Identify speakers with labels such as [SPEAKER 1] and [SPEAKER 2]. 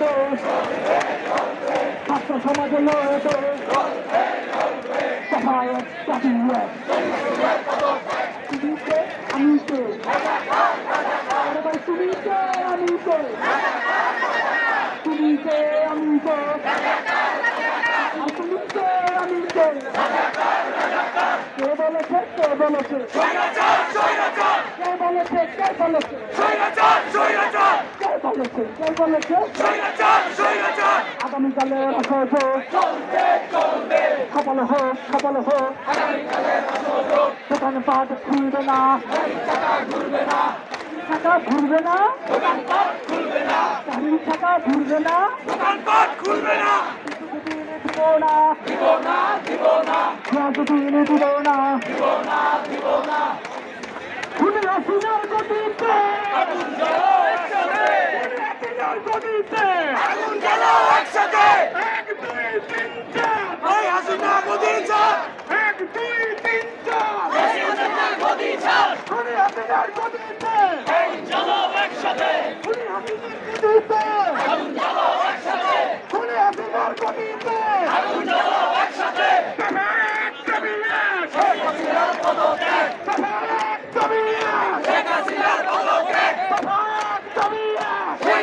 [SPEAKER 1] তো। ছাত্র সমাজে লড়ে তো। সবাই চাপিয়ে তুমি কে? আমি ভাই, তুমি কে? আমি কে? তুমি কে? আমি তুমি কে? বলেছে? কে বলেছে? কে বলেছে? কে বলেছে? বলেছে কে বলেছে আগামীকালে সফল হোক সফল হোক দোকান পাট খুলবে না টাকা না গাড়ির টাকা ঘুরবে না
[SPEAKER 2] খুলবে না
[SPEAKER 1] দিব
[SPEAKER 2] দিব না দিব না
[SPEAKER 1] দিনে দিব না খুলে আসিনার গতিতে
[SPEAKER 2] আগুন জ্বালো একসাথে
[SPEAKER 1] আসিনার
[SPEAKER 2] আগুন জ্বালো একসাথে?
[SPEAKER 1] এক দুই তিন চার।
[SPEAKER 2] এই হাসিনা মোদি চার
[SPEAKER 1] এক দুই তিন চার।
[SPEAKER 2] হাসিনা মোদি চার
[SPEAKER 1] খুলে আসিনার